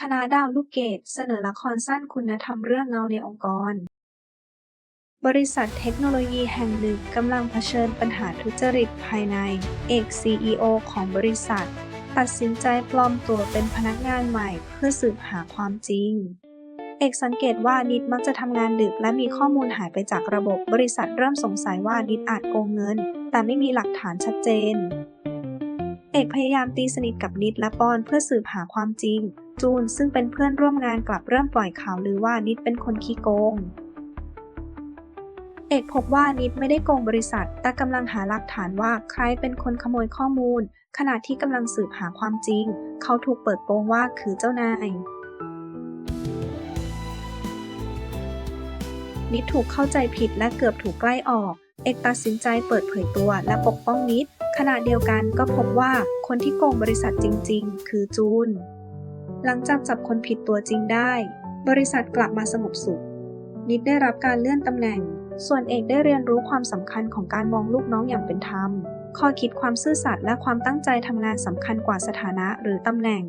คณะดาวลูกเกดเสนอละครสั้นคุณธรรมเรื่องเงาในองค์กร บริษัทเทคโนโลยีแห่งหนึ่งกำลังเผชิญปัญหาทุจริตภายใน เอก CEO ของบริษัท ตัดสินใจปลอมตัวเป็นพนักงานใหม่เพื่อสืบหาความจริง เอกสังเกตว่านิดมักจะทำงานดึกและมีข้อมูลหายไปจากระบบบริษัทเริ่มสงสัยว่านิดอาจโกงเงิน แต่ไม่มีหลักฐานชัดเจน เอกพยายามตีสนิทกับนิดและปอนเพื่อสืบหาความจริง จูนซึ่งเป็นเพื่อนร่วมงานกลับเริ่มปล่อยข่าวลือว่านิดเป็นคนขี้โกง เอกพบว่านิดไม่ได้โกงบริษัท แต่กำลังหาหลักฐานว่าใครเป็นคนขโมยข้อมูล ขณะที่กำลังสืบหาความจริง เขาถูกเปิดโปงว่าคือเจ้านายนิดถูกเข้าใจผิดและเกือบถูกใกล้ออก เอกตัดสินใจเปิดเผยตัวและปกป้องนิด ขณะเดียวกันก็พบว่าคนที่โกงบริษัทจริง ๆ คือจูน หลังจากจับคนผิดตัวจริงได้ บริษัทกลับมาสงบสุข นิดได้รับการเลื่อนตำแหน่ง ส่วนเอกได้เรียนรู้ความสำคัญของการมองลูกน้องอย่างเป็นธรรม ข้อคิดความซื่อสัตย์และความตั้งใจทำงานสำคัญกว่าสถานะหรือตำแหน่ง